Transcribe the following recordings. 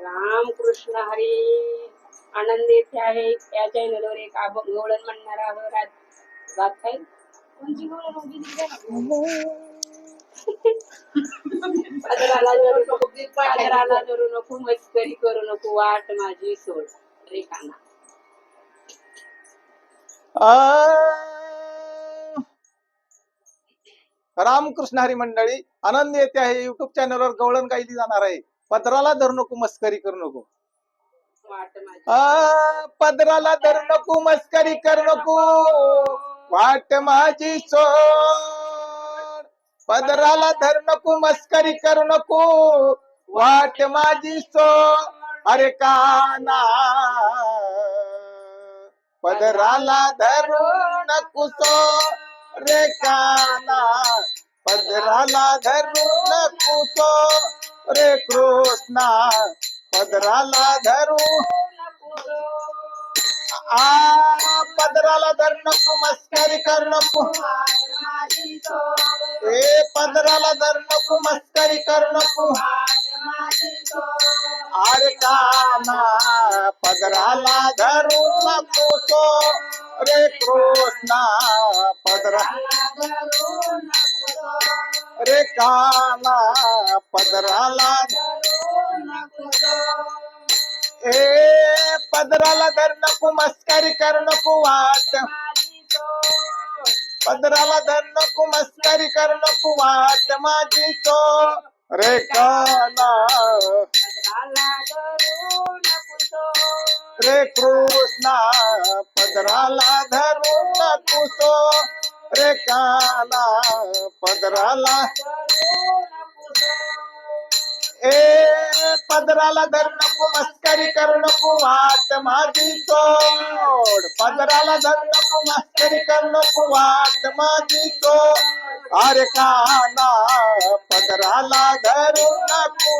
रामकृष्ण हरी. आनंद आहे. या चॅनलवर एक आब गवळण म्हणणार आहोत रात रात काय कोणची गवळण होती नको. मस्करी करू नको. वाट माझी सोड. रेखाना रामकृष्ण हरी मंडळी आनंद येते आहे. युट्यूब चॅनलवर गवळण गायली जाणार आहे. पदराला धरू नको मस्करी करू नको. आ, पदराला धरू नको मस्करी करू नको. वाट माझी सोड. पदराला धरू नको मस्करी करू नको. वाट माझी सोड. अरे काना. पदराला धरू नको सो रे काना. पदराला धरू नको सो रे कृष्णा, पदराला धरू। आ, पदराला धर नको मस्करी कर नको ए, पदराला धर नको मस्करी कर नको अरे काना पदराला धरू नको रे कृष्णा, पदरा। रे काना पदराला ए पदराला धर नको, मस्करी कर नको वाट। पदराला धर नको, मस्करी कर नको वाट माझी तो रे काना रे कृष्णा पदराला धरू नको सो रे काना पदराला ए पदराला धर नको, मस्करी करू नको वाट माझी सोड पदराला धर नको, मस्करी करू नको वाट माझी सोड अरे काना पदराला धरू नको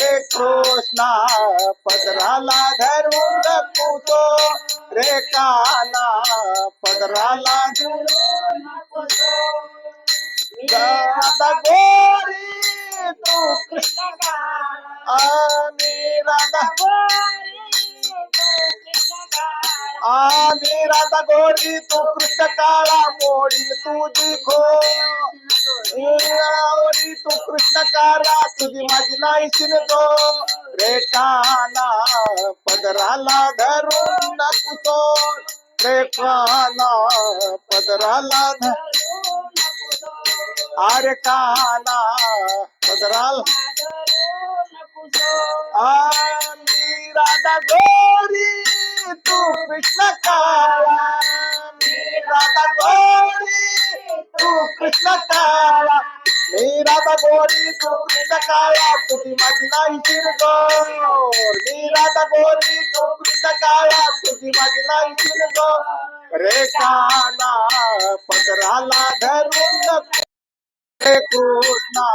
रे कृष्णा पदराला धरू नको सो रे काना पदराला दादा गोरी, तू आम्ही राधा आम्ही राधा गोरी, तू कृष्ण काळा मोडी तुझी खो गोरी तू कृष्ण काळा तुझी माझी नाही शिरतो रे काना, पदराला धरून नको रे काना, पदराला अरे काना, पदराला राधा गोरी, तू कृष्ण तू कृष्ण काळा मी राधा गोरी तू कृष्ण काळा तुझी माझी नाही शिरगोर मी राधा गोरी तू कृष्ण काळा तुझी माझी नाही शिरगोर रे काना पदराला धरून नको हे कृष्णा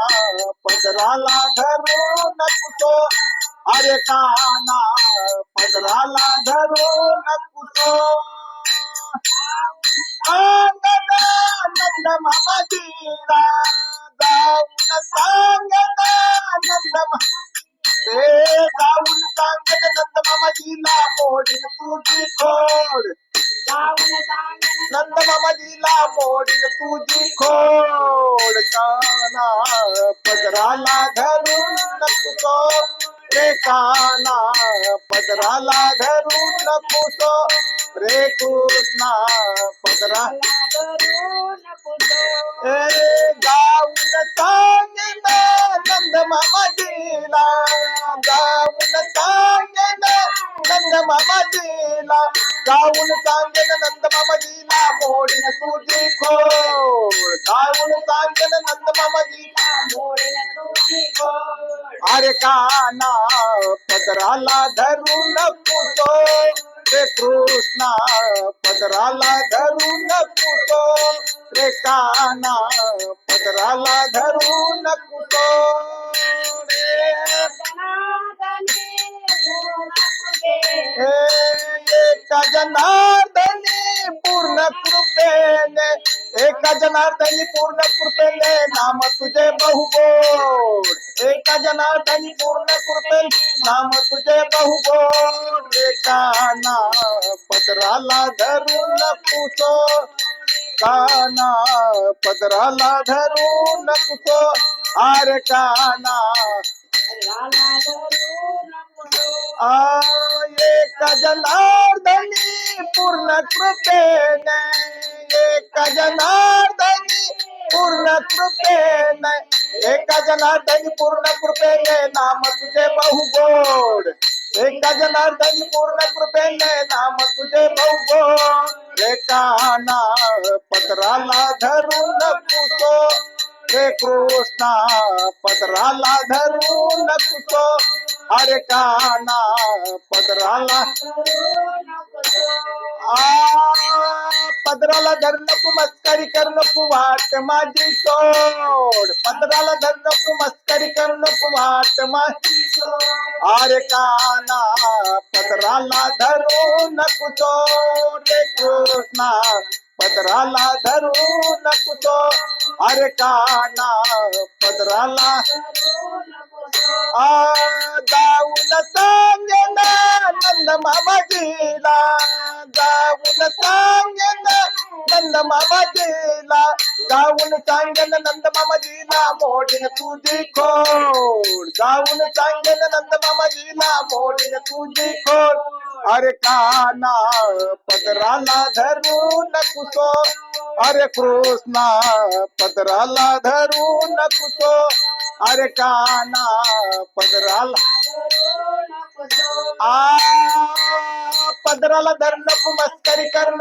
पदराला धरू नकुतो अरे काना पदराला धरू नकुतो अंगना नंद मामा जीरा जाऊन सांगना नंद मा- ए जाऊन सांगन नंद मामाजीला मोडीन तुझी खोड नंद मामाजीला मोडीन तुझी खोड काना पदराला धरून नकुतो रे काना पदराला धरून नकुतो रे कृष्णा पदरा ए, गाऊन सांगन नंद मामाजीला गाऊन सांगन नंद मामाजीला गाऊन सांगन नंद मामाजीला मोडीन तुझी खोड। गाऊन सांगन नंद मामाजीला अरे काना पदराला धरून नकुतो रे कृष्णा पदराला धरून नकुतो रे काना पदराला धरून नकुतो रे एका जनार्दनी पूर्ण कृपे कृपेने एका जनार्दनी पूर्ण कृपेने नाम तुझे बहुगोड एका जनार्दनी पूर्ण कृपेने नाम तुझे बहुगोड एकाना पदराला धरून पुसो। काना पदराला धरून पुसो। आर काना राला धरून नको. आ एका जनार्दनी पूर्ण कृपेने एका जनार्दनी पूर्ण कृपेने एका जनार्दनी पूर्ण कृपेने नाम तुझे बहुगोड एका जनार्दनी पूर्ण कृपेने नाम तुझे बहुगोड एकाना पत्राला धरून पुसो रे कृष्णा पदराला धरून पुसो अरे काना, पदराला धरून नको. आ पदराला धर नको मस्करी कर नको वाट माझी सोड पदराला धर नको मस्करी कर नको वाट माझी सोड अरे काना पदराला धरू नको सोड रे कृष्णा पदराला धरू नको सोड अरे काना पदराला. आ, जाऊन सांगेन नंद मामाजीला, जाऊन सांगेन नंद मामाजीला, जाऊन सांगेन नंद मामाजीला मोडीन तुझी खोड जाऊन सांगेन नंद मामाजीला मोडीन तुझी खोड अरे काना, पदराला धरू न कुसो अरे कृष्णा, पदराला धरू न कुसो अरे काना, पदराला आ, पदराला धर नको मस्करी कर